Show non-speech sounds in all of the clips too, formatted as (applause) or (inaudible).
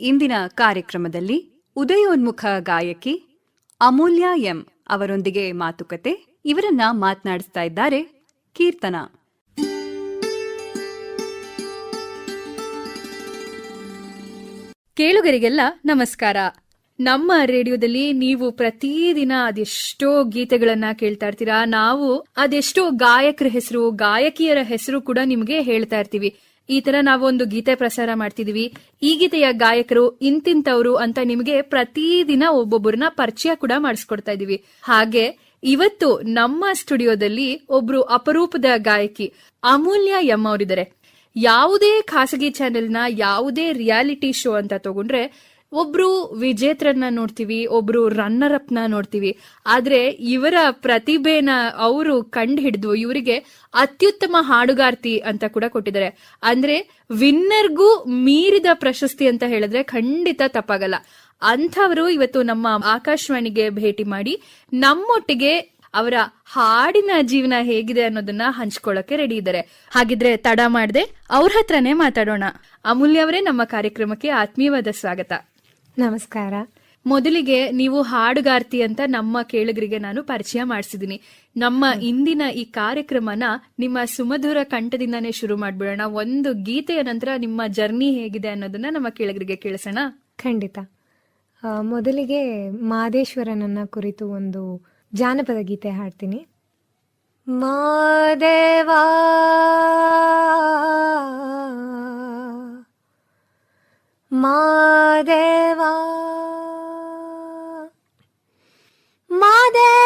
ಇಂದಿನ ಕಾರ್ಯಕ್ರಮದಲ್ಲಿ ಉದಯೋನ್ಮುಖ ಗಾಯಕಿ ಅಮೂಲ್ಯ ಎಂ ಅವರೊಂದಿಗೆ ಮಾತುಕತೆ. ಇವರನ್ನ ಮಾತನಾಡಿಸ್ತಾ ಇದ್ದಾರೆ ಕೀರ್ತನ. ಕೇಳುಗರಿಗೆಲ್ಲ ನಮಸ್ಕಾರ. ನಮ್ಮ ರೇಡಿಯೋದಲ್ಲಿ ನೀವು ಪ್ರತಿದಿನ ಅದೆಷ್ಟೋ ಗೀತೆಗಳನ್ನ ಕೇಳ್ತಾ ಇರ್ತೀರಾ. ನಾವು ಅದೆಷ್ಟೋ ಗಾಯಕರ ಹೆಸರು, ಗಾಯಕಿಯರ ಹೆಸರು ಕೂಡ ನಿಮಗೆ ಹೇಳ್ತಾ ಇರ್ತೀವಿ. ಈ ತರ ನಾವೊಂದು ಗೀತೆ ಪ್ರಸಾರ ಮಾಡ್ತಿದೀವಿ. ಈ ಗೀತೆಯ ಗಾಯಕರು ಇಂತಿಂತವ್ರು ಅಂತ ನಿಮಗೆ ಪ್ರತಿದಿನ ಒಬ್ಬೊಬ್ಬರನ್ನ ಪರಿಚಯ ಕೂಡ ಮಾಡಿಸ್ಕೊಡ್ತಾ ಇದೀವಿ. ಹಾಗೆ ಇವತ್ತು ನಮ್ಮ ಸ್ಟುಡಿಯೋದಲ್ಲಿ ಒಬ್ರು ಅಪರೂಪದ ಗಾಯಕಿ ಅಮೂಲ್ಯ ಎಂ ಅವರಿದ್ದಾರೆ. ಯಾವುದೇ ಖಾಸಗಿ ಚಾನೆಲ್ನ ಯಾವುದೇ ರಿಯಾಲಿಟಿ ಶೋ ಅಂತ ತಗೊಂಡ್ರೆ ಒಬ್ರು ವಿಜೇತರನ್ನ ನೋಡ್ತೀವಿ, ಒಬ್ರು ರನ್ನರ್ ಅಪ್ನ ನೋಡ್ತೀವಿ. ಆದ್ರೆ ಇವರ ಪ್ರತಿಭೆನ ಅವರು ಕಂಡು ಹಿಡಿದು ಇವರಿಗೆ ಅತ್ಯುತ್ತಮ ಹಾಡುಗಾರ್ತಿ ಅಂತ ಕೂಡ ಕೊಟ್ಟಿದ್ದಾರೆ. ಅಂದ್ರೆ ವಿನ್ನರ್ಗೂ ಮೀರಿದ ಪ್ರಶಸ್ತಿ ಅಂತ ಹೇಳಿದ್ರೆ ಖಂಡಿತ ತಪ್ಪಾಗಲ್ಲ. ಅಂಥವರು ಇವತ್ತು ನಮ್ಮ ಆಕಾಶವಾಣಿಗೆ ಭೇಟಿ ಮಾಡಿ, ನಮ್ಮೊಟ್ಟಿಗೆ ಅವರ ಹಾಡಿನ ಜೀವನ ಹೇಗಿದೆ ಅನ್ನೋದನ್ನ ಹಂಚ್ಕೊಳ್ಳಕ್ಕೆ ರೆಡಿ ಇದ್ದಾರೆ. ಹಾಗಿದ್ರೆ ತಡ ಮಾಡದೆ ಅವ್ರ ಹತ್ರನೇ ಮಾತಾಡೋಣ. ಅಮೂಲ್ಯ ಅವರೇ ನಮ್ಮ ಕಾರ್ಯಕ್ರಮಕ್ಕೆ ಆತ್ಮೀಯವಾದ ಸ್ವಾಗತ. ನಮಸ್ಕಾರ. ಮೊದಲಿಗೆ ನೀವು ಹಾಡುಗಾರ್ತಿ ಅಂತ ನಮ್ಮ ಕೇಳುಗರಿಗೆ ನಾನು ಪರಿಚಯ ಮಾಡಿಸಿದೀನಿ ನಮ್ಮ ಇಂದಿನ ಈ ಕಾರ್ಯಕ್ರಮನ ನಿಮ್ಮ ಸುಮಧುರ ಕಂಠದಿಂದಾನೇ ಶುರು ಮಾಡ್ಬಿಡೋಣ. ಒಂದು ಗೀತೆಯ ನಂತರ ನಿಮ್ಮ ಜರ್ನಿ ಹೇಗಿದೆ ಅನ್ನೋದನ್ನ ನಮ್ಮ ಕೇಳುಗರಿಗೆ ಕೇಳಿಸೋಣ. ಖಂಡಿತ. ಮೊದಲಿಗೆ ಮಾದೇಶ್ವರನನ್ನ ಕುರಿತು ಒಂದು ಜಾನಪದ ಗೀತೆ ಹಾಡ್ತೀನಿ. ಮಾದೇವಾ までは、まで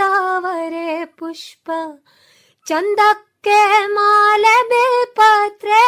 तावरे पुष्प चन्दके मालबे पत्रे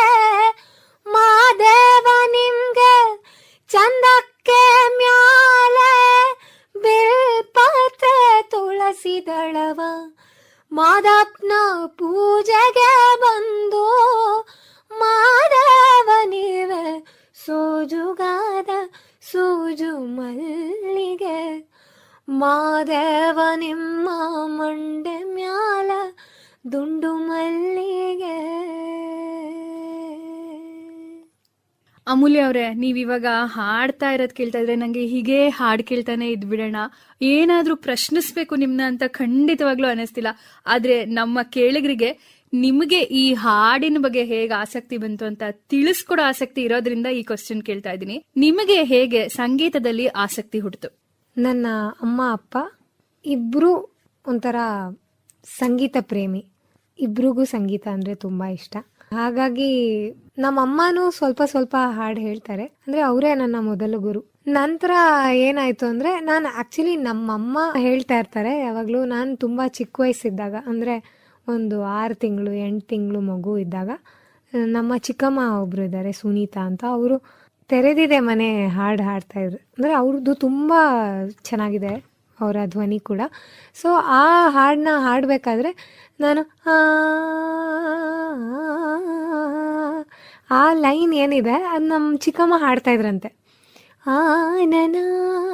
ಅಮೂಲ್ಯ ಅವರೇ, ನೀವ್ ಇವಾಗ ಹಾಡ್ತಾ ಇರೋದ್ ಕೇಳ್ತಾ ಇದ್ರೆ ನಂಗೆ ಹೀಗೆ ಹಾಡ್ ಕೇಳ್ತಾನೆ ಇದ್ಬಿಡೋಣ ಏನಾದ್ರೂ ಪ್ರಶ್ನಿಸ್ಬೇಕು ನಿಮ್ನ ಅಂತ ಖಂಡಿತವಾಗ್ಲೂ ಅನಿಸ್ತಿಲ್ಲ. ಆದ್ರೆ ನಮ್ಮ ಕೇಳಿಗರಿಗೆ ನಿಮಗೆ ಈ ಹಾಡಿನ ಬಗ್ಗೆ ಹೇಗೆ ಆಸಕ್ತಿ ಬಂತು ಅಂತ ತಿಳಿಸ್ಕೊಡೋ ಆಸಕ್ತಿ ಇರೋದ್ರಿಂದ ಈ ಕ್ವಶನ್ ಕೇಳ್ತಾ ಇದ್ದೀನಿ. ನಿಮಗೆ ಹೇಗೆ ಸಂಗೀತದಲ್ಲಿ ಆಸಕ್ತಿ ಹುಟ್ಟಿತು ನನ್ನ ಅಮ್ಮ, ಅಪ್ಪ, ಇಬ್ರು ಒಂಥರ ಸಂಗೀತ ಪ್ರೇಮಿ. ಇಬ್ರಿಗೂ ಸಂಗೀತ ಅಂದ್ರೆ ತುಂಬಾ ಇಷ್ಟ. ಹಾಗಾಗಿ ನಮ್ಮ ಅಮ್ಮನೂ ಸ್ವಲ್ಪ ಸ್ವಲ್ಪ ಹಾಡು ಹೇಳ್ತಾರೆ. ಅಂದ್ರೆ ಅವರೇ ನನ್ನ ಮೊದಲ ಗುರು. ನಂತರ ಏನಾಯ್ತು ಅಂದ್ರೆ ನಾನು ಆಕ್ಚುಲಿ ನಮ್ಮಮ್ಮ ಹೇಳ್ತಾ ಇರ್ತಾರೆ. ಯಾವಾಗಲೂ ನಾನು ತುಂಬಾ ಚಿಕ್ಕ ವಯಸ್ಸಿದ್ದಾಗ, ಅಂದ್ರೆ ಒಂದು ಆರು ತಿಂಗಳು, ಎಂಟು ತಿಂಗಳು ಮಗು ಇದ್ದಾಗ, ನಮ್ಮ ಚಿಕ್ಕಮ್ಮ ಒಬ್ರು ಇದ್ದಾರೆ, ಸುನೀತಾ ಅಂತ. ಅವರು ತೆರೆದಿದೆ ಮನೆ ಹಾಡು ಹಾಡ್ತಾ ಇದ್ರು. ಅಂದ್ರೆ ಅವ್ರದ್ದು ತುಂಬಾ ಚೆನ್ನಾಗಿದೆ. ಅವರ ಧ್ವನಿ ಕೂಡ ಸೊ ಆ ಹಾಡನ್ನ ಹಾಡಬೇಕಾದ್ರೆ ನಾನು ಆ, ಆ ಲೈನ್ ಏನಿದೆ ಅದು ನಮ್ಮ ಚಿಕ್ಕಮ್ಮ ಹಾಡ್ತಾ ಇದ್ರಂತೆ ನನ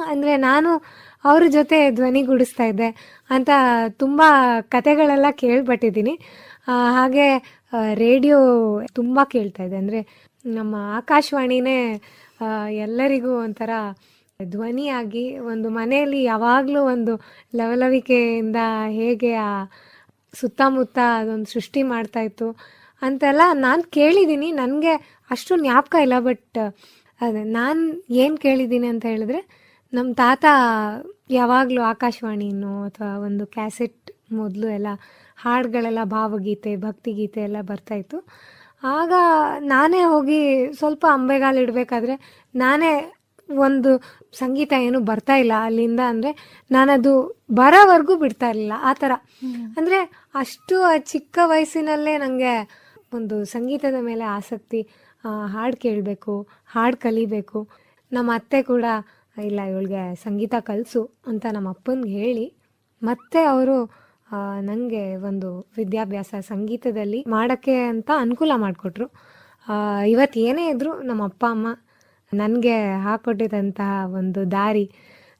ಅಂದರೆ ನಾನು ಅವ್ರ ಜೊತೆ ಧ್ವನಿಗೂಡಿಸ್ತಾ ಇದ್ದೆ ಅಂತ ತುಂಬ ಕತೆಗಳೆಲ್ಲ ಕೇಳ್ಬಿಟ್ಟಿದ್ದೀನಿ ಹಾಗೆ ರೇಡಿಯೋ ತುಂಬ ಕೇಳ್ತಾ ಇದ್ದೆ ಅಂದರೆ ನಮ್ಮ ಆಕಾಶವಾಣಿನೇ ಎಲ್ಲರಿಗೂ ಒಂಥರ ಧ್ವನಿಯಾಗಿ ಒಂದು ಮನೆಯಲ್ಲಿ ಯಾವಾಗಲೂ ಒಂದು ಲವಲವಿಕೆಯಿಂದ ಹೇಗೆ ಆ ಸುತ್ತಮುತ್ತ ಅದೊಂದು ಸೃಷ್ಟಿ ಮಾಡ್ತಾ ಇತ್ತು ಅಂತೆಲ್ಲ ನಾನು ಕೇಳಿದ್ದೀನಿ ನನಗೆ ಅಷ್ಟು ಜ್ಞಾಪಕ ಇಲ್ಲ ಬಟ್ ಅದೇ ನಾನು ಏನು ಕೇಳಿದ್ದೀನಿ ಅಂತ ಹೇಳಿದ್ರೆ ನಮ್ಮ ತಾತ ಯಾವಾಗಲೂ ಆಕಾಶವಾಣಿನೋ ಅಥವಾ ಒಂದು ಕ್ಯಾಸೆಟ್ ಮೊದಲು ಎಲ್ಲ ಹಾಡುಗಳೆಲ್ಲ ಭಾವಗೀತೆ, ಭಕ್ತಿಗೀತೆ ಎಲ್ಲ ಬರ್ತಾಯಿತ್ತು ಆಗ ನಾನೇ ಹೋಗಿ ಸ್ವಲ್ಪ ಅಂಬೆಗಾಲು ಇಡಬೇಕಾದ್ರೆ ನಾನೇ ಒಂದು ಸಂಗೀತ ಏನು ಬರ್ತಾ ಇಲ್ಲ ಅಲ್ಲಿಂದ ಅಂದರೆ ನಾನದು ಬರೋವರೆಗೂ ಬಿಡ್ತಾ ಇರಲಿಲ್ಲ ಆ ಥರ. ಅಂದರೆ ಅಷ್ಟು ಆ ಚಿಕ್ಕ ವಯಸ್ಸಿನಲ್ಲೇ ನನಗೆ ಒಂದು ಸಂಗೀತದ ಮೇಲೆ ಆಸಕ್ತಿ ಹಾಡು ಕೇಳಬೇಕು ಹಾಡು ಕಲಿಬೇಕು. ನಮ್ಮ ಅತ್ತೆ ಕೂಡ ಇಲ್ಲ ಇವಳಿಗೆ ಸಂಗೀತ ಕಲಿಸು ಅಂತ ನಮ್ಮ ಅಪ್ಪನಿಗೆ ಹೇಳಿ ಮತ್ತೆ ಅವರು ನನಗೆ ಒಂದು ವಿದ್ಯಾಭ್ಯಾಸ ಸಂಗೀತದಲ್ಲಿ ಮಾಡೋಕ್ಕೆ ಅಂತ ಅನುಕೂಲ ಮಾಡಿಕೊಟ್ರು. ಇವತ್ತು ಏನೇ ಇದ್ದರೂ ನಮ್ಮ ಅಪ್ಪ ಅಮ್ಮ ನನಗೆ ಹಾಕೊಟ್ಟಿದಂತಹ ಒಂದು ದಾರಿ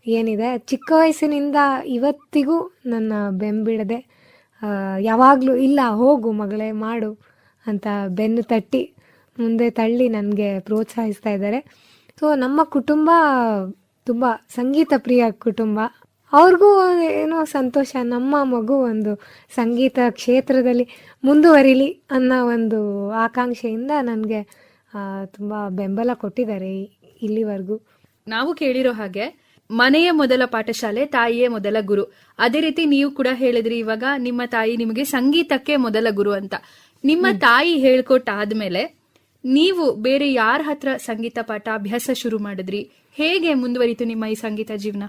ಏನಿದೆ? ಚಿಕ್ಕ ವಯಸ್ಸಿನಿಂದ ಇವತ್ತಿಗೂ ನನ್ನ ಬೆಂಬಿಡದೆ ಯಾವಾಗಲೂ ಇಲ್ಲ, ಹೋಗು ಮಗಳೇ, ಮಾಡು ಅಂತ ಬೆನ್ನು ತಟ್ಟಿ ಮುಂದೆ ತಳ್ಳಿ ನನಗೆ ಪ್ರೋತ್ಸಾಹಿಸ್ತಾ ಇದ್ದಾರೆ. ಸೊ ನಮ್ಮ ಕುಟುಂಬ ತುಂಬ ಸಂಗೀತ ಪ್ರಿಯ ಕುಟುಂಬ. ಅವ್ರಿಗೂ ಏನೋ ಸಂತೋಷ, ನಮ್ಮ ಮಗು ಒಂದು ಸಂಗೀತ ಕ್ಷೇತ್ರದಲ್ಲಿ ಮುಂದುವರಿಲಿ ಅನ್ನೋ ಒಂದು ಆಕಾಂಕ್ಷೆಯಿಂದ ನನಗೆ ತುಂಬ ಬೆಂಬಲ ಕೊಟ್ಟಿದ್ದಾರೆ ಇಲ್ಲಿವರೆಗೂ. ನಾವು ಕೇಳಿರೋ ಹಾಗೆ ಮನೆಯ ಮೊದಲ ಪಾಠಶಾಲೆ ತಾಯಿಯೇ ಮೊದಲ ಗುರು. ಅದೇ ರೀತಿ ನೀವು ಕೂಡ ಹೇಳಿದ್ರಿ ಇವಾಗ ನಿಮ್ಮ ತಾಯಿ ನಿಮಗೆ ಸಂಗೀತಕ್ಕೆ ಮೊದಲ ಗುರು ಅಂತ. ನಿಮ್ಮ ತಾಯಿ ಹೇಳ್ಕೊಟ್ಟಾದ್ಮೇಲೆ ನೀವು ಬೇರೆ ಯಾರ ಹತ್ರ ಸಂಗೀತ ಪಾಠ ಅಭ್ಯಾಸ ಶುರು ಮಾಡಿದ್ರಿ? ಹೇಗೆ ಮುಂದುವರಿತು ನಿಮ್ಮ ಈ ಸಂಗೀತ ಜೀವನ?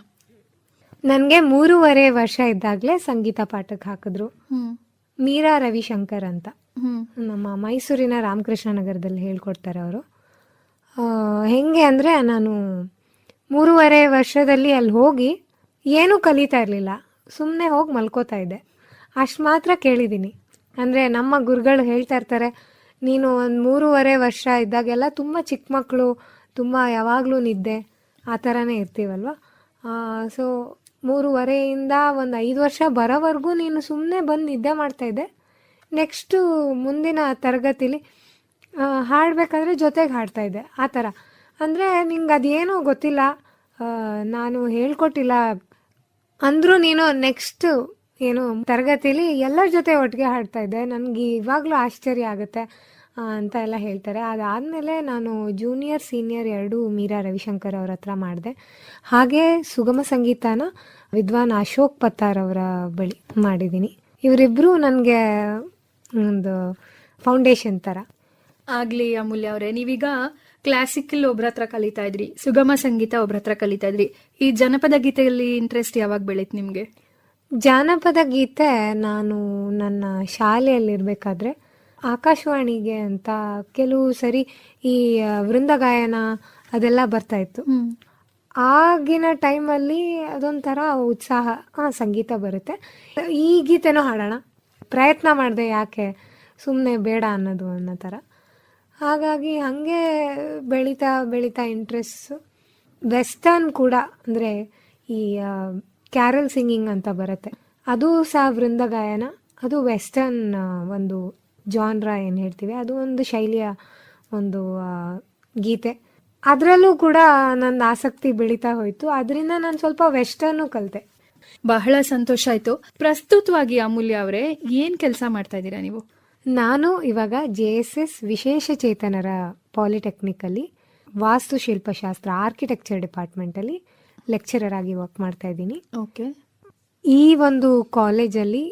ನನಗೆ ಮೂರುವರೆ ವರ್ಷ ಇದ್ದಾಗಲೇ ಸಂಗೀತ ಪಾಠಕ್ಕೆ ಹಾಕಿದ್ರು. ಮೀರಾ ರವಿಶಂಕರ್ ಅಂತ. ನಮ್ಮ ಮೈಸೂರಿನ ರಾಮಕೃಷ್ಣ ನಗರದಲ್ಲಿ ಹೇಳ್ಕೊಡ್ತಾರೆ ಅವರು. ಹೆಂಗೆ ಅಂದರೆ ನಾನು ಮೂರುವರೆ ವರ್ಷದಲ್ಲಿ ಅಲ್ಲಿ ಹೋಗಿ ಏನೂ ಕಲಿತಾ ಇರಲಿಲ್ಲ. ಸುಮ್ಮನೆ ಹೋಗಿ ಮಲ್ಕೋತಾ ಇದ್ದೆ. ಅಷ್ಟು ಮಾತ್ರ ಕೇಳಿದ್ದೀನಿ. ಅಂದರೆ ನಮ್ಮ ಗುರುಗಳು ಹೇಳ್ತಾ ಇರ್ತಾರೆ, ನೀನು ಒಂದು ಮೂರುವರೆ ವರ್ಷ ಇದ್ದಾಗೆಲ್ಲ ತುಂಬ ಚಿಕ್ಕ ಮಕ್ಕಳು, ತುಂಬ ಯಾವಾಗಲೂ ನಿದ್ದೆ, ಆ ಥರನೇ ಇರ್ತೀವಲ್ವ? ಸೊ ಮೂರುವರೆಯಿಂದ ಒಂದು ಐದು ವರ್ಷ ಬರೋವರೆಗೂ ನೀನು ಸುಮ್ಮನೆ ಬಂದು ನಿದ್ದೆ ಮಾಡ್ತಾಯಿದ್ದೆ ನೆಕ್ಸ್ಟು ಮುಂದಿನ ತರಗತಿಲಿ ಹಾಡಬೇಕಾದ್ರೆ ಜೊತೆಗೆ ಹಾಡ್ತಾ ಇದ್ದೆ, ಆ ಥರ. ಅಂದರೆ ನಿಂಗೆ ಅದೇನೋ ಗೊತ್ತಿಲ್ಲ ನಾನು ಹೇಳ್ಕೊಟ್ಟಿಲ್ಲ. ಅಂದರೂ ನೀನು ನೆಕ್ಸ್ಟ್ ಏನು ತರಗತಿಲಿ ಎಲ್ಲರ ಜೊತೆ ಒಟ್ಟಿಗೆ ಹಾಡ್ತಾ ಇದ್ದೆ. ನನಗೆ ಇವಾಗಲೂ ಆಶ್ಚರ್ಯ ಆಗುತ್ತೆ ಅಂತ ಎಲ್ಲ ಹೇಳ್ತಾರೆ. ಅದಾದಮೇಲೆ ನಾನು ಜೂನಿಯರ್ ಸೀನಿಯರ್ ಎರಡೂ ಮೀರಾ ರವಿಶಂಕರ್ ಅವ್ರ ಹತ್ರ ಮಾಡಿದೆ. ಹಾಗೆ ಸುಗಮ ಸಂಗೀತನ ವಿದ್ವಾನ್ ಅಶೋಕ್ ಪತ್ತಾರ್ ಅವರ ಬಳಿ ಮಾಡಿದ್ದೀನಿ. ಇವರಿಬ್ಬರು ನನಗೆ ಒಂದು ಫೌಂಡೇಶನ್ ಥರ ಆಗ್ಲಿ ಅಮೂಲ್ಯ ಅವರೇ ನೀವೀಗ ಕ್ಲಾಸಿಕಲ್ ಒಬ್ರ ಹತ್ರ ಕಲಿತಾ ಇದ್ರಿ ಸುಗಮ ಸಂಗೀತ ಒಬ್ರ ಹತ್ರ ಕಲಿತಾ ಇದ್ರಿ ಈ ಜನಪದ ಗೀತೆಯಲ್ಲಿ ಇಂಟ್ರೆಸ್ಟ್ ಯಾವಾಗ ಬೆಳೀತು ನಿಮ್ಗೆ? ಜಾನಪದ ಗೀತೆ ನಾನು ನನ್ನ ಶಾಲೆಯಲ್ಲಿರಬೇಕಾದ್ರೆ ಆಕಾಶವಾಣಿಗೆ ಅಂತ ಕೆಲವು ಸರಿ ಈ ವೃಂದಗಾಯನ ಅದೆಲ್ಲ ಬರ್ತಾ ಇತ್ತು. ಆಗಿನ ಟೈಮಲ್ಲಿ ಅದೊಂಥರ ಉತ್ಸಾಹ ಹಾಂ ಸಂಗೀತ ಬರುತ್ತೆ. ಈ ಗೀತೆನೂ ಹಾಡೋಣ. ಪ್ರಯತ್ನ ಮಾಡಿದೆ ಯಾಕೆ ಸುಮ್ಮನೆ ಬೇಡ ಅನ್ನೋದು ಅನ್ನೋ ಥರ. ಹಾಗಾಗಿ ಹಾಗೆ ಬೆಳೀತಾ ಬೆಳೀತಾ ಇಂಟ್ರೆಸ್ಟು ವೆಸ್ಟರ್ನ್ ಕೂಡ ಅಂದರೆ ಈ ಕ್ಯಾರಲ್ ಸಿಂಗಿಂಗ್ ಅಂತ ಬರುತ್ತೆ. ಅದು ಸಹ ವೃಂದಗಾಯನ ಅದು ವೆಸ್ಟರ್ನ್ ಒಂದು ಜಾನ್ರ ಏನು ಹೇಳ್ತೀವಿ, ಅದು ಒಂದು ಶೈಲಿಯ ಒಂದು ಗೀತೆ. ಅದರಲ್ಲೂ ಕೂಡ ನನ್ನ ಆಸಕ್ತಿ ಬೆಳೀತಾ ಹೋಯಿತು. ಅದರಿಂದ ನಾನು ಸ್ವಲ್ಪ ವೆಸ್ಟರ್ನು ಕಲಿತೆ. ಬಹಳ ಸಂತೋಷ ಆಯ್ತು. ಪ್ರಸ್ತುತವಾಗಿ ಅಮೂಲ್ಯ ಅವರೇ ಏನ್ ಕೆಲಸ ಮಾಡ್ತಾ ಇದ್ದೀರಾ ನೀವು? ನಾನು ಇವಾಗ ಜೆ ಎಸ್ ಎಸ್ ವಿಶೇಷ ಚೇತನರ ಪಾಲಿಟೆಕ್ನಿಕಲ್ಲಿ ವಾಸ್ತುಶಿಲ್ಪಶಾಸ್ತ್ರ ಆರ್ಕಿಟೆಕ್ಚರ್ ಡಿಪಾರ್ಟ್ಮೆಂಟ್ ಅಲ್ಲಿ ಲೆಕ್ಚರರ್ ಆಗಿ ವರ್ಕ್ ಮಾಡ್ತಾ ಇದ್ದೀನಿ. ಓಕೆ. ಈ ಒಂದು ಕಾಲೇಜಲ್ಲಿ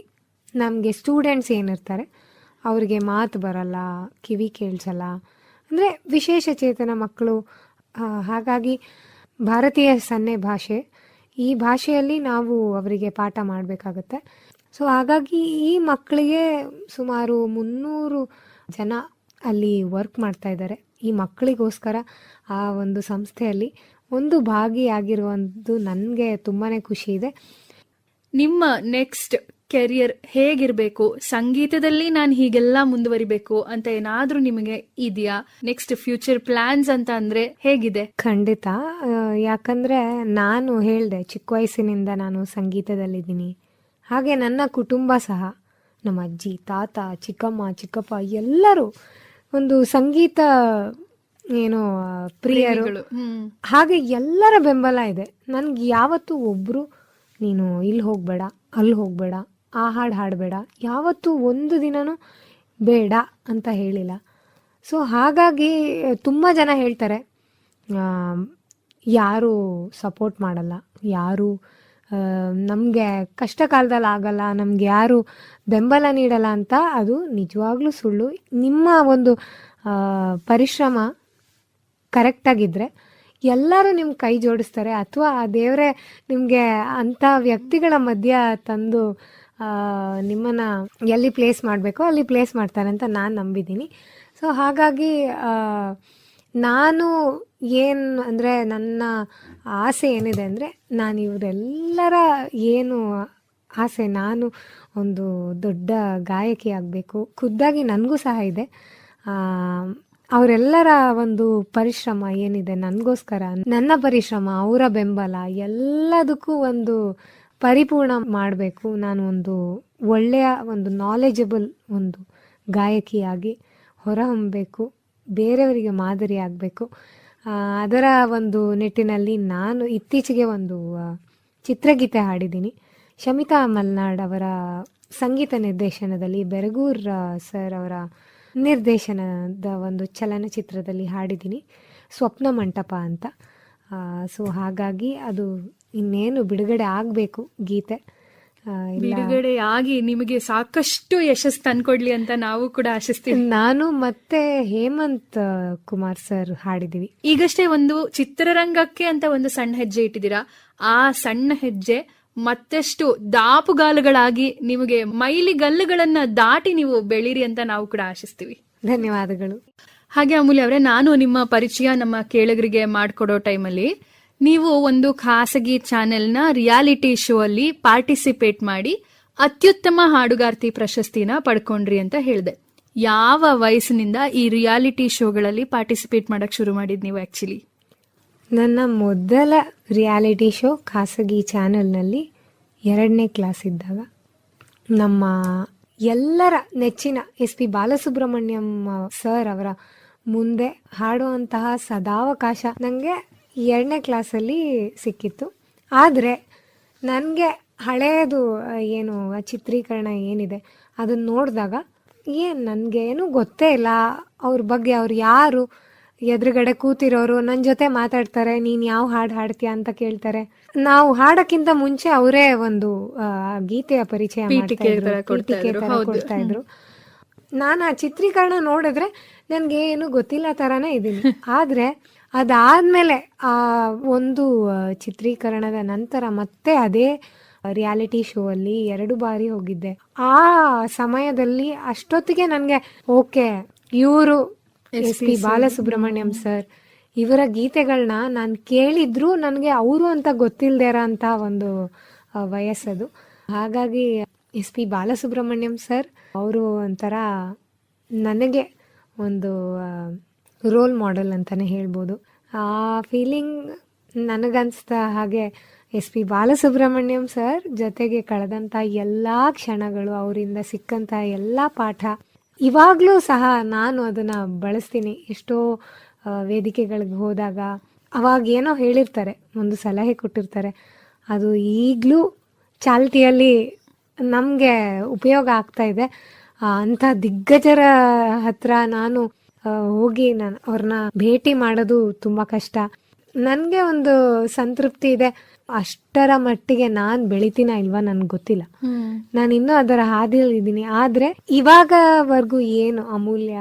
ನಮಗೆ ಸ್ಟೂಡೆಂಟ್ಸ್ ಏನಿರ್ತಾರೆ ಅವರಿಗೆ ಮಾತು ಬರಲ್ಲ ಕಿವಿ ಕೇಳಿಸಲ್ಲ. ಅಂದರೆ ವಿಶೇಷ ಚೇತನ ಮಕ್ಕಳು ಹಾಗಾಗಿ ಭಾರತೀಯ ಸನ್ನೆ ಭಾಷೆ ಈ ಭಾಷೆಯಲ್ಲಿ ನಾವು ಅವರಿಗೆ ಪಾಠ ಮಾಡಬೇಕಾಗತ್ತೆ. ಸೊ ಹಾಗಾಗಿ ಈ ಮಕ್ಕಳಿಗೆ ಸುಮಾರು ಮುನ್ನೂರು ಜನ ಅಲ್ಲಿ ವರ್ಕ್ ಮಾಡ್ತಾ ಇದ್ದಾರೆ. ಈ ಮಕ್ಕಳಿಗೋಸ್ಕರ ಆ ಒಂದು ಸಂಸ್ಥೆಯಲ್ಲಿ ಒಂದು ಭಾಗಿಯಾಗಿರುವಂಥದ್ದು ನನಗೆ ತುಂಬಾ ಖುಷಿ ಇದೆ. ನಿಮ್ಮ ನೆಕ್ಸ್ಟ್ ಕೆರಿಯರ್ ಹೇಗಿರಬೇಕು ಸಂಗೀತದಲ್ಲಿ ನಾನು ಹೀಗೆಲ್ಲ ಮುಂದುವರಿಬೇಕು ಅಂತ ಏನಾದ್ರೂ ನಿಮಗೆ ಇದೆಯಾ? ನೆಕ್ಸ್ಟ್ ಫ್ಯೂಚರ್ ಪ್ಲಾನ್ಸ್ ಅಂತ ಅಂದ್ರೆ ಹೇಗಿದೆ? ಖಂಡಿತ. ಯಾಕಂದ್ರೆ ನಾನು ಹೇಳ್ದೆ ಚಿಕ್ಕ ವಯಸ್ಸಿನಿಂದ ನಾನು ಸಂಗೀತದಲ್ಲಿದ್ದೀನಿ. ಹಾಗೆ ನನ್ನ ಕುಟುಂಬ ಸಹ ನಮ್ಮ ಅಜ್ಜಿ ತಾತ ಚಿಕ್ಕಮ್ಮ ಚಿಕ್ಕಪ್ಪ ಎಲ್ಲರೂ ಒಂದು ಸಂಗೀತ ಏನು ಪ್ರಿಯರು. ಹಾಗೆ ಎಲ್ಲರ ಬೆಂಬಲ ಇದೆ. ನನ್ಗೆ ಯಾವತ್ತೂ ಒಬ್ಬರು ನೀನು ಇಲ್ಲಿ ಹೋಗಬೇಡ ಅಲ್ಲಿ ಹೋಗಬೇಡ. ಆ ಹಾಡು ಹಾಡಬೇಡ. ಯಾವತ್ತೂ ಒಂದು ದಿನನೂ ಬೇಡ ಅಂತ ಹೇಳಿಲ್ಲ. ಸೊ ಹಾಗಾಗಿ ತುಂಬ ಜನ ಹೇಳ್ತಾರೆ ಯಾರು ಸಪೋರ್ಟ್ ಮಾಡಲ್ಲ, ಯಾರು ನಮಗೆ ಕಷ್ಟ ಕಾಲದಲ್ಲಿ ಆಗಲ್ಲ, ನಮ್ಗೆ ಯಾರು ಬೆಂಬಲ ನೀಡಲ್ಲ ಅಂತ ಅದು ನಿಜವಾಗ್ಲೂ ಸುಳ್ಳು. ನಿಮ್ಮ ಒಂದು ಪರಿಶ್ರಮ ಕರೆಕ್ಟಾಗಿದ್ದರೆ ಎಲ್ಲರೂ ನಿಮ್ಮ ಕೈ ಜೋಡಿಸ್ತಾರೆ, ಅಥವಾ ಆ ದೇವರೇ ನಿಮಗೆ ಅಂಥ ವ್ಯಕ್ತಿಗಳ ಮಧ್ಯ ತಂದು ನಿಮ್ಮನ್ನು ಎಲ್ಲಿ ಪ್ಲೇಸ್ ಮಾಡಬೇಕೋ ಅಲ್ಲಿ ಪ್ಲೇಸ್ ಮಾಡ್ತಾರೆ ಅಂತ ನಾನು ನಂಬಿದ್ದೀನಿ. ಸೊ ಹಾಗಾಗಿ ನಾನು ಏನು ಅಂದರೆ ನನ್ನ ಆಸೆ ಏನಿದೆ ಅಂದರೆ ನಾನು ಇವರೆಲ್ಲರ ಏನು ಆಸೆ, ನಾನು ಒಂದು ದೊಡ್ಡ ಗಾಯಕಿ ಆಗಬೇಕು. ಖುದ್ದಾಗಿ ನನಗೂ ಸಹ ಇದೆ. ಅವರೆಲ್ಲರ ಒಂದು ಪರಿಶ್ರಮ ಏನಿದೆ ನನಗೋಸ್ಕರ, ನನ್ನ ಪರಿಶ್ರಮ, ಅವರ ಬೆಂಬಲ ಎಲ್ಲದಕ್ಕೂ ಒಂದು ಪರಿಪೂರ್ಣ ಮಾಡಬೇಕು. ನಾನು ಒಂದು ಒಳ್ಳೆಯ ಒಂದು ನಾಲೆಜಬಲ್ ಒಂದು ಗಾಯಕಿಯಾಗಿ ಹೊರಹೊಮ್ಮಬೇಕು ಬೇರೆಯವರಿಗೆ ಮಾದರಿ ಆಗಬೇಕು. ಅದರ ಒಂದು ನಿಟ್ಟಿನಲ್ಲಿ ನಾನು ಇತ್ತೀಚೆಗೆ ಒಂದು ಚಿತ್ರಗೀತೆ ಹಾಡಿದ್ದೀನಿ. ಶಮಿತಾ ಮಲ್ನಾಡ್ ಅವರ ಸಂಗೀತ ನಿರ್ದೇಶನದಲ್ಲಿ, ಬೆರಗೂರ್ ಸರ್ ಅವರ ನಿರ್ದೇಶನದ ಒಂದು ಚಲನಚಿತ್ರದಲ್ಲಿ ಹಾಡಿದ್ದೀನಿ. ಸ್ವಪ್ನ ಮಂಟಪ ಅಂತ. ಸೊ ಹಾಗಾಗಿ ಅದು ಇನ್ನೇನು ಬಿಡುಗಡೆ ಆಗಬೇಕು ಗೀತೆ? ಬಿಡುಗಡೆ ಆಗಿ ನಿಮಗೆ ಸಾಕಷ್ಟು ಯಶಸ್ಸು ತಂದ್ಕೊಡ್ಲಿ ಅಂತ ನಾವು ಕೂಡ ಆಶಿಸ್ತೀವಿ. ನಾನು ಮತ್ತೆ ಹೇಮಂತ್ ಕುಮಾರ್ ಸರ್ ಹಾಡಿದೀವಿ ಈಗಷ್ಟೇ ಒಂದು ಚಿತ್ರರಂಗಕ್ಕೆ ಅಂತ ಒಂದು ಸಣ್ಣ ಹೆಜ್ಜೆ ಇಟ್ಟಿದ್ದೀರಾ? ಆ ಸಣ್ಣ ಹೆಜ್ಜೆ ಮತ್ತಷ್ಟು ದಾಪುಗಾಲುಗಳಾಗಿ ನಿಮಗೆ ಮೈಲಿಗಲ್ಲುಗಳನ್ನ ದಾಟಿ ನೀವು ಬೆಳೀರಿ ಅಂತ ನಾವು ಕೂಡ ಆಶಿಸ್ತೀವಿ. ಧನ್ಯವಾದಗಳು. ಹಾಗೆ ಅಮೂಲ್ಯ ಅವರೇ ನಾನು ನಿಮ್ಮ ಪರಿಚಯ ನಮ್ಮ ಕೇಳಗರಿಗೆ ಮಾಡ್ಕೊಡೋ ಟೈಮಲ್ಲಿ ನೀವು ಒಂದು ಖಾಸಗಿ ಚಾನೆಲ್ನ ರಿಯಾಲಿಟಿ ಶೋ ಅಲ್ಲಿ ಪಾರ್ಟಿಸಿಪೇಟ್ ಮಾಡಿ ಅತ್ಯುತ್ತಮ ಹಾಡುಗಾರ್ತಿ ಪ್ರಶಸ್ತಿನ ಪಡ್ಕೊಂಡ್ರಿ ಅಂತ ಹೇಳಿದೆ. ಯಾವ ವಯಸ್ಸಿನಿಂದ ಈ ರಿಯಾಲಿಟಿ ಶೋಗಳಲ್ಲಿ ಪಾರ್ಟಿಸಿಪೇಟ್ ಮಾಡಕ್ ಶುರು ಮಾಡಿದ್ ನೀವು ಆಕ್ಚುಲಿ ನನ್ನ ಮೊದಲ ರಿಯಾಲಿಟಿ ಶೋ ಖಾಸಗಿ ಚಾನೆಲ್ನಲ್ಲಿ ಎರಡನೇ ಕ್ಲಾಸ್ ಇದ್ದಾಗ. ನಮ್ಮ ಎಲ್ಲರ ನೆಚ್ಚಿನ ಎಸ್ ಪಿ ಬಾಲಸುಬ್ರಹ್ಮಣ್ಯಂ ಸರ್ ಅವರ ಮುಂದೆ ಹಾಡುವಂತಹ ಸದಾವಕಾಶ. ನನಗೆ ಎರಡನೇ ಕ್ಲಾಸಲ್ಲಿ ಸಿಕ್ಕಿತ್ತು. ಆದರೆ ನನಗೆ ಹಳೆಯದು ಏನು ಚಿತ್ರೀಕರಣ ಏನಿದೆ ಅದನ್ನು ನೋಡಿದಾಗ ಏನು ನನಗೆ ಏನು ಗೊತ್ತೇ ಇಲ್ಲ. ಅವ್ರ ಬಗ್ಗೆ ಅವ್ರು ಯಾರು ಎದುರುಗಡೆ ಕೂತಿರೋರು ನನ್ನ ಜೊತೆ ಮಾತಾಡ್ತಾರೆ ನೀನು ಯಾವ ಹಾಡು ಹಾಡ್ತೀಯ ಅಂತ ಕೇಳ್ತಾರೆ. ನಾವು ಹಾಡಕ್ಕಿಂತ ಮುಂಚೆ ಅವರೇ ಒಂದು ಗೀತೆಯ ಪರಿಚಯ. ಕೊಡ್ತಾ ಇದ್ರು. ನಾನು ಆ ಚಿತ್ರೀಕರಣ ನೋಡಿದ್ರೆ ನನಗೆ ಏನು ಗೊತ್ತಿಲ್ಲ ಥರನೇ ಇದ್ದೀನಿ. (laughs) ಆದರೆ ಅದಾದ್ಮೇಲೆ ಆ ಒಂದು ಚಿತ್ರೀಕರಣದ ನಂತರ ಮತ್ತೆ ಅದೇ ರಿಯಾಲಿಟಿ ಶೋ ಅಲ್ಲಿ ಎರಡು ಬಾರಿ ಹೋಗಿದ್ದೆ. ಆ ಸಮಯದಲ್ಲಿ ಅಷ್ಟೊತ್ತಿಗೆ ನನಗೆ ಓಕೆ ಇವರು ಎಸ್ ಪಿ ಬಾಲಸುಬ್ರಹ್ಮಣ್ಯಂ ಸರ್ ಇವರ ಗೀತೆಗಳನ್ನ ನಾನು ಕೇಳಿದ್ರು ನನಗೆ ಅವರು ಅಂತ ಗೊತ್ತಿಲ್ಲದೆ ಅಂತ ಒಂದು ವಯಸ್ಸದು. ಹಾಗಾಗಿ ಎಸ್ ಪಿ ಬಾಲಸುಬ್ರಹ್ಮಣ್ಯಂ ಸರ್ ಅವರು ಒಂಥರ ನನಗೆ ಒಂದು ರೋಲ್ ಮಾಡೆಲ್ ಅಂತಲೇ ಹೇಳ್ಬೋದು. ಆ ಫೀಲಿಂಗ್ ನನಗನ್ಸ್ದ ಹಾಗೆ ಎಸ್ ಪಿ ಬಾಲಸುಬ್ರಹ್ಮಣ್ಯಂ ಸರ್ ಜೊತೆಗೆ ಕಳೆದಂಥ ಎಲ್ಲ ಕ್ಷಣಗಳು ಅವರಿಂದ ಸಿಕ್ಕಂಥ ಎಲ್ಲ ಪಾಠ ಇವಾಗಲೂ ಸಹ ನಾನು ಅದನ್ನು ಬಳಸ್ತೀನಿ. ಎಷ್ಟೋ ವೇದಿಕೆಗಳಿಗೆ ಹೋದಾಗ ಅವಾಗ ಏನೋ ಹೇಳಿರ್ತಾರೆ, ಒಂದು ಸಲಹೆ ಕೊಟ್ಟಿರ್ತಾರೆ. ಅದು ಈಗಲೂ ಚಾಲ್ತಿಯಲ್ಲಿ ನಮಗೆ ಉಪಯೋಗ ಆಗ್ತಾ ಇದೆ. ಅಂಥ ದಿಗ್ಗಜರ ಹತ್ರ ನಾನು ಹೋಗಿ ನಾನು ಅವ್ರನ್ನ ಭೇಟಿ ಮಾಡೋದು ತುಂಬಾ ಕಷ್ಟ. ನನಗೆ ಒಂದು ಸಂತೃಪ್ತಿ ಇದೆ. ಅಷ್ಟರ ಮಟ್ಟಿಗೆ ನಾನು ಬೆಳಿತೀನ ಇಲ್ವಾ ನನ್ಗೆ ಗೊತ್ತಿಲ್ಲ. ನಾನು ಇನ್ನೂ ಅದರ ಹಾದಿಯಲ್ಲಿ ಇದ್ದೀನಿ ಆದರೆ ಇವಾಗವರೆಗೂ ಏನು ಅಮೂಲ್ಯ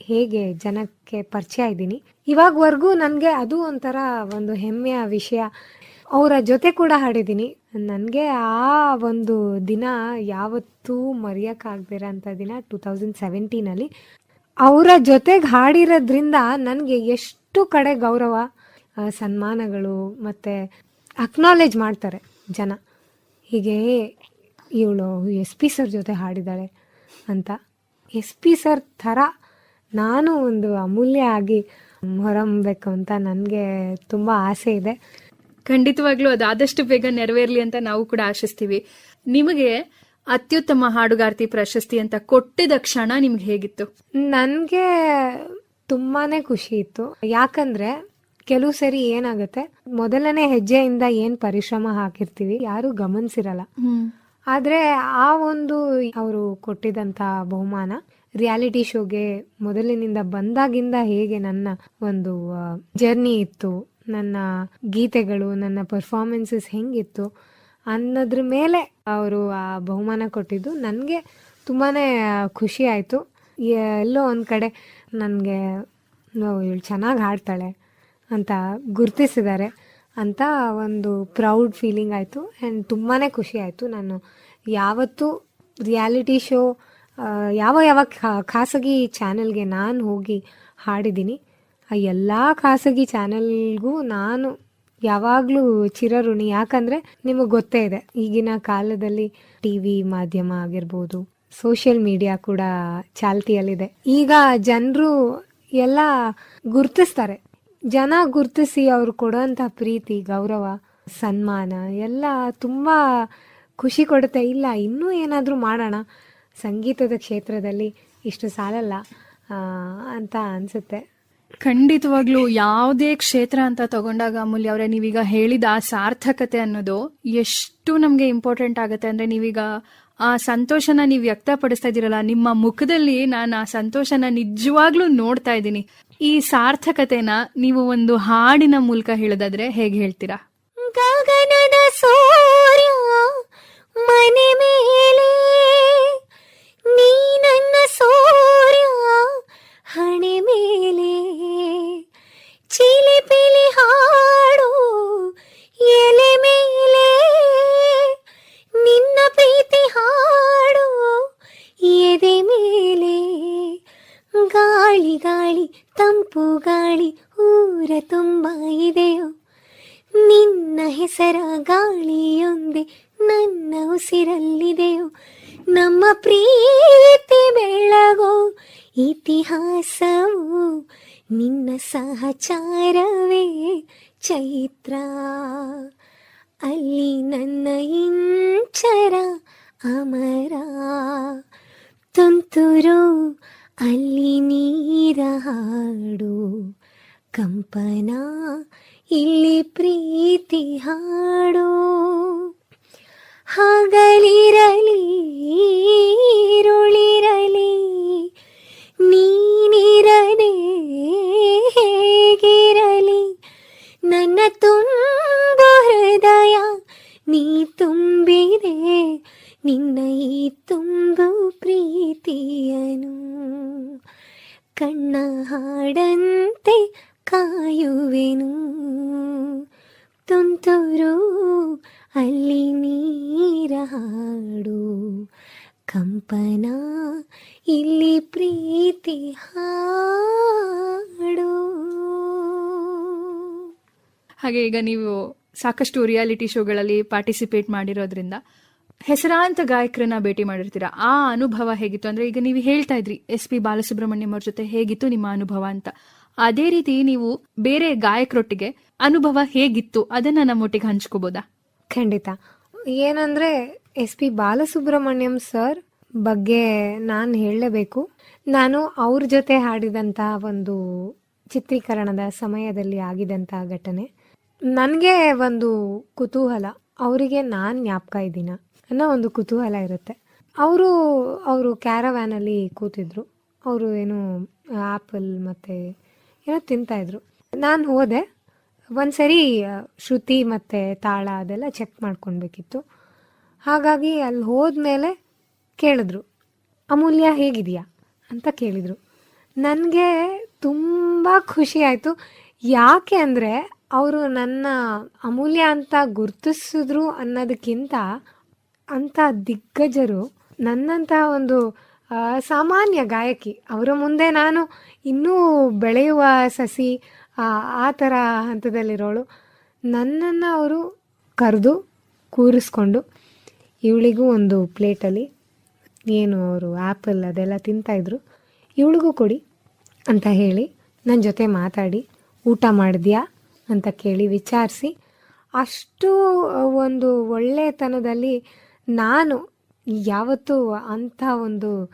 ಹೇಗೆ ಜನಕ್ಕೆ ಪರಿಚಯ ಇದ್ದೀನಿ. ಇವಾಗವರೆಗೂ ನನಗೆ ಅದು ಒಂಥರ ಒಂದು ಹೆಮ್ಮೆಯ ವಿಷಯ. ಅವರ ಜೊತೆ ಕೂಡ ಹಾಡಿದ್ದೀನಿ. ನನಗೆ ಆ ಒಂದು ದಿನ ಯಾವತ್ತೂ ಮರೆಯೋಕ್ಕಾಗದಿರೋ ಅಂಥ ದಿನ ಟೂ ತೌಸಂಡ್ ಸೆವೆಂಟೀನಲ್ಲಿ ಅವರ ಜೊತೆಗೆ ಹಾಡಿರೋದ್ರಿಂದ ನನಗೆ ಎಷ್ಟು ಕಡೆ ಗೌರವ ಸನ್ಮಾನಗಳು ಮತ್ತು ಅಕ್ನಾಲೇಜ್ ಮಾಡ್ತಾರೆ ಜನ. ಹೀಗೆ ಇವಳು ಎಸ್ ಪಿ ಸರ್ ಜೊತೆ ಹಾಡಿದ್ದಾಳೆ ಅಂತ. ಎಸ್ ಪಿ ಸರ್ ಥರ ನಾನು ಒಂದು ಅಮೂಲ್ಯ ಆಗಿ ಹೊರಂಬೇಕು ಅಂತ ನನಗೆ ತುಂಬ ಆಸೆ ಇದೆ. ಖಂಡಿತವಾಗ್ಲೂ ಅದಾದಷ್ಟು ಬೇಗ ನೆರವೇರ್ಲಿ ಅಂತ ನಾವು ಕೂಡ ಆಶಿಸ್ತೀವಿ. ನಿಮಗೆ ಅತ್ಯುತ್ತಮ ಹಾಡುಗಾರ್ತಿ ಪ್ರಶಸ್ತಿ ಅಂತ ಕೊಟ್ಟಿದ ಕ್ಷಣ ನಿಮ್ಗೆ ಹೇಗಿತ್ತು? ನನಗೆ ತುಂಬಾನೇ ಖುಷಿ ಇತ್ತು. ಯಾಕಂದ್ರೆ ಕೆಲವು ಸರಿ ಏನಾಗುತ್ತೆ ಮೊದಲನೇ ಹೆಜ್ಜೆಯಿಂದ ಏನ್ ಪರಿಶ್ರಮ ಹಾಕಿರ್ತೀವಿ ಯಾರು ಗಮನಿಸಿರಲ್ಲ. ಆದ್ರೆ ಆ ಒಂದು ಅವರು ಕೊಟ್ಟಿದಂತ ಬಹುಮಾನ ರಿಯಾಲಿಟಿ ಶೋಗೆ ಮೊದಲಿನಿಂದ ಬಂದಾಗಿಂದ ಹೇಗೆ ನನ್ನ ಒಂದು ಜರ್ನಿ ಇತ್ತು ನನ್ನ ಗೀತೆಗಳು ನನ್ನ ಪರ್ಫಾರ್ಮೆನ್ಸಸ್ ಹೆಂಗಿತ್ತು ಅನ್ನೋದ್ರ ಮೇಲೆ ಅವರು ಆ ಬಹುಮಾನ ಕೊಟ್ಟಿದ್ದು. ನನಗೆ ತುಂಬಾ ಖುಷಿ ಆಯಿತು. ಎಲ್ಲೋ ಒಂದು ಕಡೆ ನನಗೆ ಇವಳು ಚೆನ್ನಾಗಿ ಹಾಡ್ತಾಳೆ ಅಂತ ಗುರುತಿಸಿದ್ದಾರೆ ಅಂತ ಒಂದು ಪ್ರೌಡ್ ಫೀಲಿಂಗ್ ಆಯಿತು. ಆ್ಯಂಡ್ ತುಂಬಾ ಖುಷಿ ಆಯಿತು. ನಾನು ಯಾವತ್ತೂ ರಿಯಾಲಿಟಿ ಶೋ ಯಾವ ಯಾವ ಖಾಸಗಿ ಚಾನೆಲ್ಗೆ ನಾನು ಹೋಗಿ ಹಾಡಿದ್ದೀನಿ. ಆ ಎಲ್ಲ ಖಾಸಗಿ ಚಾನೆಲ್ಗೂ ನಾನು ಯಾವಾಗಲೂ ಚಿರಋಣಿ. ಯಾಕಂದರೆ ನಿಮಗೆ ಗೊತ್ತೇ ಇದೆ, ಈಗಿನ ಕಾಲದಲ್ಲಿ ಟಿವಿ ಮಾಧ್ಯಮ ಆಗಿರ್ಬೋದು, ಸೋಷಿಯಲ್ ಮೀಡಿಯಾ ಕೂಡ ಚಾಲ್ತಿಯಲ್ಲಿದೆ. ಈಗ ಜನರು ಎಲ್ಲ ಗುರ್ತಿಸ್ತಾರೆ. ಜನ ಗುರ್ತಿಸಿ ಅವ್ರು ಕೊಡುವಂತ ಪ್ರೀತಿ, ಗೌರವ, ಸನ್ಮಾನ ಎಲ್ಲ ತುಂಬ ಖುಷಿ ಕೊಡುತ್ತೆ. ಇಲ್ಲ, ಇನ್ನೂ ಏನಾದರೂ ಮಾಡೋಣ. ಸಂಗೀತದ ಕ್ಷೇತ್ರದಲ್ಲಿ ಇಷ್ಟು ಸಾಲಲ್ಲ ಅಂತ ಅನಿಸುತ್ತೆ. ಖಂಡಿತವಾಗ್ಲೂ ಯಾವುದೇ ಕ್ಷೇತ್ರ ಅಂತ ತಗೊಂಡಾಗ ಅಮೂಲ್ಯ ಅವರೇ, ನೀವೀಗ ಹೇಳಿದ ಆ ಸಾರ್ಥಕತೆ ಅನ್ನೋದು ಎಷ್ಟು ನಮಗೆ ಇಂಪಾರ್ಟೆಂಟ್ ಆಗುತ್ತೆ ಅಂದ್ರೆ ನೀವೀಗ ಆ ಸಂತೋಷನ ನೀವು ವ್ಯಕ್ತಪಡಿಸ್ತಾ ಇದ್ದೀರಲ್ಲ, ನಿಮ್ಮ ಮುಖದಲ್ಲಿ ನಾನು ಆ ಸಂತೋಷನ ನಿಜವಾಗ್ಲೂ ನೋಡ್ತಾ ಇದ್ದೀನಿ. ಈ ಸಾರ್ಥಕತೆನ ನೀವು ಒಂದು ಹಾಡಿನ ಮೂಲಕ ಹೇಳೋದಾದ್ರೆ ಹೇಗೆ ಹೇಳ್ತೀರಾ? ಗಗನದ ಸೂರ್ಯ ಮನೆ ಮೇಲೆ, ನೀ ನನ್ನ ಸೂರ್ಯ. ಹಣೆ ಮೇಲೆ ಚಿಲಿಪಿಲಿ ಹಾಡು ಎಲೆ ಮೇಲೆ ನಿನ್ನ ಪ್ರೀತಿ ಹಾಡು ಎದೆ ಮೇಲೆ ಗಾಳಿ ಗಾಳಿ ತಂಪು ಗಾಳಿ ಊರ ತುಂಬ ಇದೆಯೋ ನಿನ್ನ ಹೆಸರ ಗಾಳಿಯೊಂದೆ ನನ್ನ ಉಸಿರಲ್ಲಿದೆಯೋ ನಮ್ಮ ಪ್ರೀತಿ ಬೆಳಗೋ ಇತಿಹಾಸವು ನಿನ್ನ ಸಹಚಾರವೇ ಚೈತ್ರ ಅಲ್ಲಿ ನನ್ನ ಇಂಚರ ಅಮರ ತುಂತುರು ಅಲ್ಲಿ ನೀರ ಹಾಡು ಕಂಪನ ಇಲ್ಲಿ ಪ್ರೀತಿ ಹಾಡು ಹಾಗೆ ಈಗ ನೀವು ಸಾಕಷ್ಟು ರಿಯಾಲಿಟಿ ಶೋಗಳಲ್ಲಿ ಪಾರ್ಟಿಸಿಪೇಟ್ ಮಾಡಿರೋದ್ರಿಂದ ಹೆಸರಾಂತ ಗಾಯಕರನ್ನ ಭೇಟಿ ಮಾಡಿರ್ತೀರಾ? ಆ ಅನುಭವ ಹೇಗಿತ್ತು? ಅಂದ್ರೆ ಈಗ ನೀವು ಹೇಳ್ತಾ ಇದ್ರಿ, ಎಸ್ ಪಿ ಬಾಲಸುಬ್ರಹ್ಮಣ್ಯಂ ಅವ್ರ ಜೊತೆ ಹೇಗಿತ್ತು ನಿಮ್ಮ ಅನುಭವ ಅಂತ. ಅದೇ ರೀತಿ ನೀವು ಬೇರೆ ಗಾಯಕರೊಟ್ಟಿಗೆ ಅನುಭವ ಹೇಗಿತ್ತು? ಅದನ್ನ ನಮ್ಮೊಟ್ಟಿಗೆ ಹಂಚ್ಕೋಬೋದಾ? ಖಂಡಿತ. ಏನಂದ್ರೆ, ಎಸ್ ಪಿ ಬಾಲಸುಬ್ರಹ್ಮಣ್ಯಂ ಸರ್ ಬಗ್ಗೆ ನಾನು ಹೇಳಲೇಬೇಕು. ನಾನು ಅವ್ರ ಜೊತೆ ಹಾಡಿದಂತಹ ಒಂದು ಚಿತ್ರೀಕರಣದ ಸಮಯದಲ್ಲಿ ಆಗಿದಂತಹ ಘಟನೆ. ನನಗೆ ಒಂದು ಕುತೂಹಲ. ಅವರಿಗೆ ನಾನು ಜ್ಞಾಪಕ ಇದ್ದೀನ ಅನ್ನೋ ಒಂದು ಕುತೂಹಲ ಇರುತ್ತೆ. ಅವರು ಅವರು ಕ್ಯಾರವ್ಯಾನಲ್ಲಿ ಕೂತಿದ್ರು. ಅವರು ಏನು ಆ್ಯಪಲ್ ಮತ್ತು ಏನೋ ತಿಂತಾಯಿದ್ರು ನಾನು ಹೋದೆ. ಒಂದು ಸರಿ ಶ್ರುತಿ ಮತ್ತು ತಾಳ ಅದೆಲ್ಲ ಚೆಕ್ ಮಾಡ್ಕೊಳ್ಬೇಕಿತ್ತು. ಹಾಗಾಗಿ ಅಲ್ಲಿ ಹೋದ್ಮೇಲೆ ಕೇಳಿದ್ರು, ಅಮೂಲ್ಯ ಹೇಗಿದೆಯಾ? ಅಂತ ಕೇಳಿದರು. ನನಗೆ ತುಂಬ ಖುಷಿ ಆಯಿತು. ಯಾಕೆ ಅಂದರೆ ಅವರು ನನ್ನ ಅಮೂಲ್ಯ ಅಂತ ಗುರುತಿಸಿದ್ರು ಅನ್ನೋದಕ್ಕಿಂತ ಅಂಥ ದಿಗ್ಗಜರು ನನ್ನಂಥ ಒಂದು ಸಾಮಾನ್ಯ ಗಾಯಕಿ. ಅವರ ಮುಂದೆ ನಾನು ಇನ್ನೂ ಬೆಳೆಯುವ ಸಸಿ ಆ ಥರ ಹಂತದಲ್ಲಿರೋಳು. ನನ್ನನ್ನು ಅವರು ಕರೆದು ಕೂರಿಸ್ಕೊಂಡು ಇವಳಿಗೂ ಒಂದು ಪ್ಲೇಟಲ್ಲಿ ಏನು ಅವರು ಆ್ಯಪಲ್ ಅದೆಲ್ಲ ತಿಂತಾಯಿದ್ರು, ಇವಳಿಗೂ ಕೊಡಿ ಅಂತ ಹೇಳಿ ನನ್ನ ಜೊತೆ ಮಾತಾಡಿ, ಊಟ ಮಾಡಿದ್ಯಾ? ಅಂತ ಕೇಳಿ ವಿಚಾರಿಸಿ, ಅಷ್ಟು ಒಂದು ಒಳ್ಳೆಯತನದಲ್ಲಿ ನಾನು ಯಾವತ್ತೂ ಅಂಥ ಒಂದು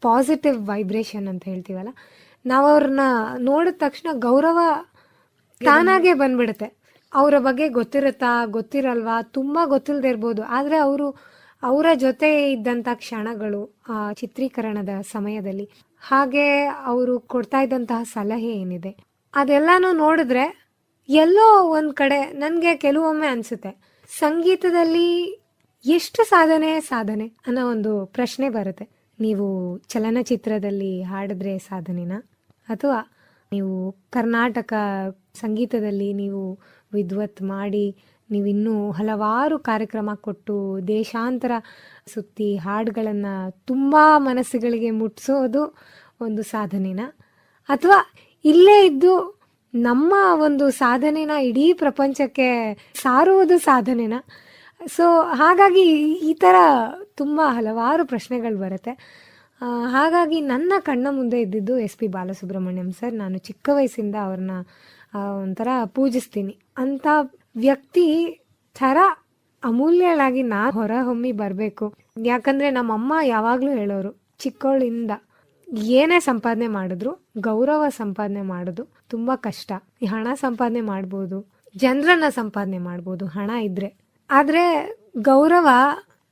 ಪಾಸಿಟಿವ್ ವೈಬ್ರೇಷನ್ ಅಂತ ಹೇಳ್ತೀವಲ್ಲ ನಾವು ಅವ್ರನ್ನ ನೋಡಿದ ತಕ್ಷಣ ಗೌರವ ತಾನಾಗೆ ಬಂದ್ಬಿಡುತ್ತೆ. ಅವರ ಬಗ್ಗೆ ಗೊತ್ತಿರುತ್ತಾ, ಗೊತ್ತಿರಲ್ವಾ? ತುಂಬ ಗೊತ್ತಿಲ್ಲದೆ ಇರ್ಬೋದು. ಆದರೆ ಅವರು ಅವರ ಜೊತೆ ಇದ್ದಂಥ ಕ್ಷಣಗಳು, ಆ, ಚಿತ್ರೀಕರಣದ ಸಮಯದಲ್ಲಿ, ಹಾಗೆ ಅವರು ಕೊಡ್ತಾ ಇದ್ದಂತಹ ಸಲಹೆ ಏನಿದೆ, ಅದೆಲ್ಲನೂ ನೋಡಿದ್ರೆ ಎಲ್ಲೋ ಒಂದು ಕಡೆ ನನಗೆ ಕೆಲವೊಮ್ಮೆ ಅನ್ಸುತ್ತೆ. ಸಂಗೀತದಲ್ಲಿ ಎಷ್ಟು ಸಾಧನೆ ಸಾಧನೆ ಅನ್ನೋ ಒಂದು ಪ್ರಶ್ನೆ ಬರುತ್ತೆ. ನೀವು ಚಲನಚಿತ್ರದಲ್ಲಿ ಹಾಡಿದ್ರೆ ಸಾಧನೆನ? ಅಥವಾ ನೀವು ಕರ್ನಾಟಕ ಸಂಗೀತದಲ್ಲಿ ನೀವು ವಿದ್ವತ್ ಮಾಡಿ ನೀವಿನ್ನೂ ಹಲವಾರು ಕಾರ್ಯಕ್ರಮ ಕೊಟ್ಟು ದೇಶಾಂತರ ಸುತ್ತಿ ಹಾಡುಗಳನ್ನು ತುಂಬ ಮನಸ್ಸುಗಳಿಗೆ ಮುಟ್ಟಿಸೋದು ಒಂದು ಸಾಧನೆನ? ಅಥವಾ ಇಲ್ಲೇ ಇದ್ದು ನಮ್ಮ ಒಂದು ಸಾಧನೆನ ಇಡೀ ಪ್ರಪಂಚಕ್ಕೆ ಸಾರುವುದು ಸಾಧನೆನಾ. ಸೊ ಹಾಗಾಗಿ ಈ ಥರ ತುಂಬ ಹಲವಾರು ಪ್ರಶ್ನೆಗಳು ಬರುತ್ತೆ. ಹಾಗಾಗಿ ನನ್ನ ಕಣ್ಣ ಮುಂದೆ ಇದ್ದಿದ್ದು ಎಸ್ ಪಿ ಬಾಲಸುಬ್ರಹ್ಮಣ್ಯಂ ಸರ್. ನಾನು ಚಿಕ್ಕ ವಯಸ್ಸಿಂದ ಅವ್ರನ್ನ ಒಂಥರ ಪೂಜಿಸ್ತೀನಿ ಅಂಥ ವ್ಯಕ್ತಿ ಥರ ಅಮೂಲ್ಯಳಾಗಿ ನಾ ಹೊರಹೊಮ್ಮಿ ಬರಬೇಕು. ಯಾಕಂದರೆ ನಮ್ಮಮ್ಮ ಯಾವಾಗಲೂ ಹೇಳೋರು ಚಿಕ್ಕವಳಿಂದ ಏನೇ ಸಂಪಾದನೆ ಮಾಡಿದ್ರು, ಗೌರವ ಸಂಪಾದನೆ ಮಾಡೋದು ತುಂಬ ಕಷ್ಟ. ಈ ಹಣ ಸಂಪಾದನೆ ಮಾಡ್ಬೋದು, ಜನರನ್ನ ಸಂಪಾದನೆ ಮಾಡ್ಬೋದು, ಹಣ ಇದ್ರೆ. ಆದರೆ ಗೌರವ,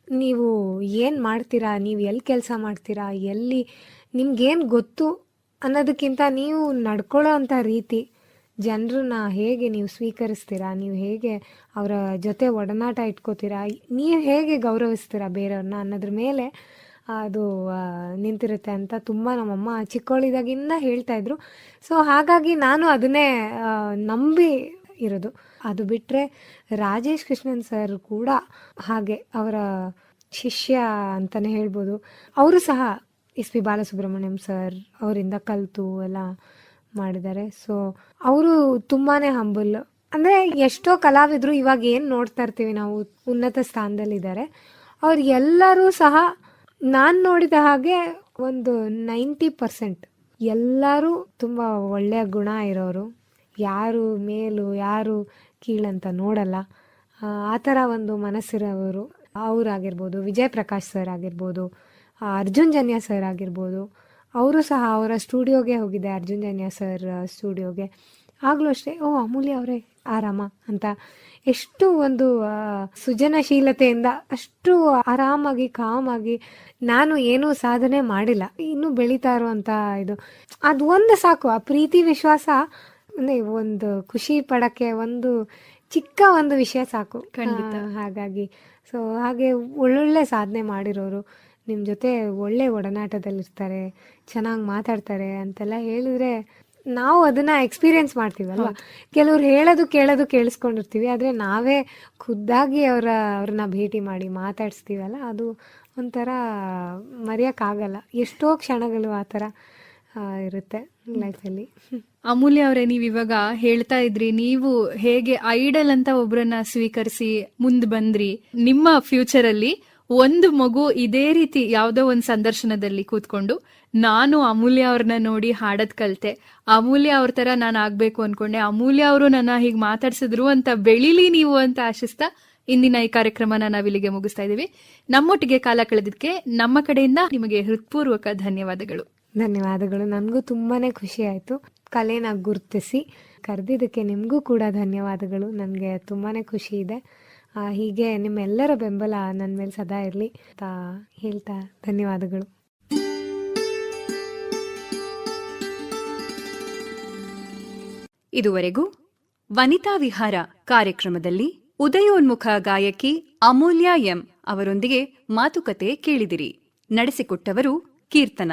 ನೀವು ಏನು ಮಾಡ್ತೀರಾ, ನೀವು ಎಲ್ಲಿ ಕೆಲಸ ಮಾಡ್ತೀರಾ, ಎಲ್ಲಿ ನಿಮ್ಗೇನು ಗೊತ್ತು ಅನ್ನೋದಕ್ಕಿಂತ ನೀವು ನಡ್ಕೊಳ್ಳೋ ಅಂಥ ರೀತಿ ಜನರನ್ನ ಹೇಗೆ ನೀವು ಸ್ವೀಕರಿಸ್ತೀರಾ, ನೀವು ಹೇಗೆ ಅವರ ಜೊತೆ ಒಡನಾಟ ಇಟ್ಕೋತೀರಾ, ನೀವು ಹೇಗೆ ಗೌರವಿಸ್ತೀರಾ ಬೇರೆಯವ್ರನ್ನ ಅನ್ನೋದ್ರ ಮೇಲೆ ಅದು ನಿಂತಿರುತ್ತೆ ಅಂತ ತುಂಬ ನಮ್ಮಮ್ಮ ಚಿಕ್ಕವಳಿದಾಗಿಂದ ಹೇಳ್ತಾ ಇದ್ರು. ಸೊ ಹಾಗಾಗಿ ನಾನು ಅದನ್ನೇ ನಂಬಿ ಇರೋದು. ಅದು ಬಿಟ್ಟರೆ ರಾಜೇಶ್ ಕೃಷ್ಣನ್ ಸರ್ ಕೂಡ ಹಾಗೆ ಅವರ ಶಿಷ್ಯ ಅಂತಲೇ ಹೇಳ್ಬೋದು. ಅವರು ಸಹ ಎಸ್ ಪಿ ಬಾಲಸುಬ್ರಹ್ಮಣ್ಯಂ ಸರ್ ಅವರಿಂದ ಕಲಿತು ಎಲ್ಲ ಮಾಡಿದ್ದಾರೆ. ಸೊ ಅವರು ತುಂಬಾ ಹಂಬಲ್ ಅಂದರೆ ಎಷ್ಟೋ ಕಲಾವಿದರು ಇವಾಗ ಏನು ನೋಡ್ತಾ ಇರ್ತೀವಿ ನಾವು ಉನ್ನತ ಸ್ಥಾನದಲ್ಲಿದ್ದಾರೆ. ಅವ್ರು ಎಲ್ಲರೂ ಸಹ ನಾನು ನೋಡಿದ ಹಾಗೆ ಒಂದು ನೈಂಟಿ ಪರ್ಸೆಂಟ್ ಎಲ್ಲರೂ ತುಂಬ ಒಳ್ಳೆಯ ಗುಣ ಇರೋರು. ಯಾರು ಮೇಲು ಯಾರು ಕೀಳಂತ ನೋಡಲ್ಲ. ಆ, ಥರ ಒಂದು ಮನಸ್ಸಿರೋರು ಅವರಾಗಿರ್ಬೋದು ವಿಜಯ್ ಪ್ರಕಾಶ್ ಸರ್ ಆಗಿರ್ಬೋದು ಅರ್ಜುನ್ ಜನ್ಯ ಸರ್ ಆಗಿರ್ಬೋದು ಅವರು ಸಹ ಅವರ ಸ್ಟುಡಿಯೋಗೆ ಹೋಗಿದ್ದೆ ಅರ್ಜುನ್ ಜನ್ಯ ಸರ್ ಸ್ಟುಡಿಯೋಗೆ. ಆಗಲೂ ಅಷ್ಟೇ ಓ ಅಮೂಲ್ಯ ಅವರೇ ಆರಾಮ ಅಂತ. ಎಷ್ಟು ಒಂದು ಸೃಜನಶೀಲತೆಯಿಂದ ಅಷ್ಟು ಆರಾಮಾಗಿ ಕಾಮಾಗಿ ನಾನು ಏನೂ ಸಾಧನೆ ಮಾಡಿಲ್ಲ. ಇನ್ನು ಬೆಳೀತಾ ಇರುವಂತ ಇದು. ಅದು ಒಂದು ಸಾಕು. ಆ ಪ್ರೀತಿ ವಿಶ್ವಾಸ ಒಂದು ಖುಷಿ ಪಡಕ್ಕೆ ಒಂದು ಚಿಕ್ಕ ಒಂದು ವಿಷಯ ಸಾಕು. ಹಾಗಾಗಿ. ಸೊ ಹಾಗೆ ಒಳ್ಳೊಳ್ಳೆ ಸಾಧನೆ ಮಾಡಿರೋರು ನಿಮ್ಮ ಜೊತೆ ಒಳ್ಳೆ ಒಡನಾಟದಲ್ಲಿರ್ತಾರೆ ಚೆನ್ನಾಗಿ ಮಾತಾಡ್ತಾರೆ ಅಂತೆಲ್ಲ ಹೇಳಿದ್ರೆ ನಾವು ಅದನ್ನ ಎಕ್ಸ್ಪೀರಿಯನ್ಸ್ ಮಾಡ್ತೀವಲ್ವ? ಕೆಲವ್ರು ಹೇಳೋದು ಕೇಳೋದು ಕೇಳಿಸ್ಕೊಂಡಿರ್ತೀವಿ ಆದ್ರೆ ನಾವೇ ಖುದ್ದಾಗಿ ಅವರ ಅವ್ರನ್ನ ಭೇಟಿ ಮಾಡಿ ಮಾತಾಡಿಸ್ತೀವಲ್ಲ ಅದು ಒಂಥರ ಮರೆಯೋಕ್ಕಾಗಲ್ಲ. ಎಷ್ಟೋ ಕ್ಷಣಗಳು ಆ ಥರ ಆ, ಇರುತ್ತೆ ಲೈಫಲ್ಲಿ ಅಮೂಲ್ಯ ಅವರೇ ನೀವು ಇವಾಗ ಹೇಳ್ತಾ ಇದ್ರಿ ನೀವು ಹೇಗೆ ಐಡಲ್ ಅಂತ ಒಬ್ರನ್ನ ಸ್ವೀಕರಿಸಿ ಮುಂದ್ ಬಂದ್ರಿ ನಿಮ್ಮ ಫ್ಯೂಚರ್ ಅಲ್ಲಿ ಒಂದು ಮಗು ಇದೇ ರೀತಿ ಯಾವ್ದೋ ಒಂದ್ ಸಂದರ್ಶನದಲ್ಲಿ ಕೂತ್ಕೊಂಡು ನಾನು ಅಮೂಲ್ಯ ಅವ್ರನ್ನ ನೋಡಿ ಹಾಡದ್ ಕಲಿತೆ. ಅಮೂಲ್ಯ ಅವ್ರ ತರ ನಾನು ಆಗ್ಬೇಕು ಅನ್ಕೊಂಡೆ. ಅಮೂಲ್ಯ ಅವರು ನನ್ನ ಹೀಗೆ ಮಾತಾಡ್ಸಿದ್ರು ಅಂತ ಬೆಳಿಲಿ ನೀವು ಅಂತ ಆಶಿಸ್ತಾ ಇಂದಿನ ಈ ಕಾರ್ಯಕ್ರಮನ ನಾವಿಲ್ಲಿಗೆ ಮುಗಿಸ್ತಾ ಇದ್ದೀವಿ. ನಮ್ಮೊಟ್ಟಿಗೆ ಕಾಲ ಕಳೆದಿದ್ದಕ್ಕೆ ನಮ್ಮ ಕಡೆಯಿಂದ ನಿಮಗೆ ಹೃತ್ಪೂರ್ವಕ ಧನ್ಯವಾದಗಳು. ಧನ್ಯವಾದಗಳು. ನನಗೂ ತುಂಬಾ ಖುಷಿ ಆಯಿತು. ಕಲೆನ ಗುರುತಿಸಿ ಕರೆದಿದ್ದಕ್ಕೆ ನಿಮಗೂ ಕೂಡ ಧನ್ಯವಾದಗಳು. ನನಗೆ ತುಂಬಾ ಖುಷಿ ಇದೆ. ಹೀಗೆ ನಿಮ್ಮೆಲ್ಲರ ಬೆಂಬಲ ನನ್ನ ಮೇಲೆ ಸದಾ ಇರಲಿ ಅಂತ ಹೇಳ್ತಾ ಧನ್ಯವಾದಗಳು. ಇದುವರೆಗೂ ವನಿತಾ ವಿಹಾರ ಕಾರ್ಯಕ್ರಮದಲ್ಲಿ ಉದಯೋನ್ಮುಖ ಗಾಯಕಿ ಅಮೂಲ್ಯ ಎಂ ಅವರೊಂದಿಗೆ ಮಾತುಕತೆ ಕೇಳಿದಿರಿ. ನಡೆಸಿಕೊಟ್ಟವರು ಕೀರ್ತನ.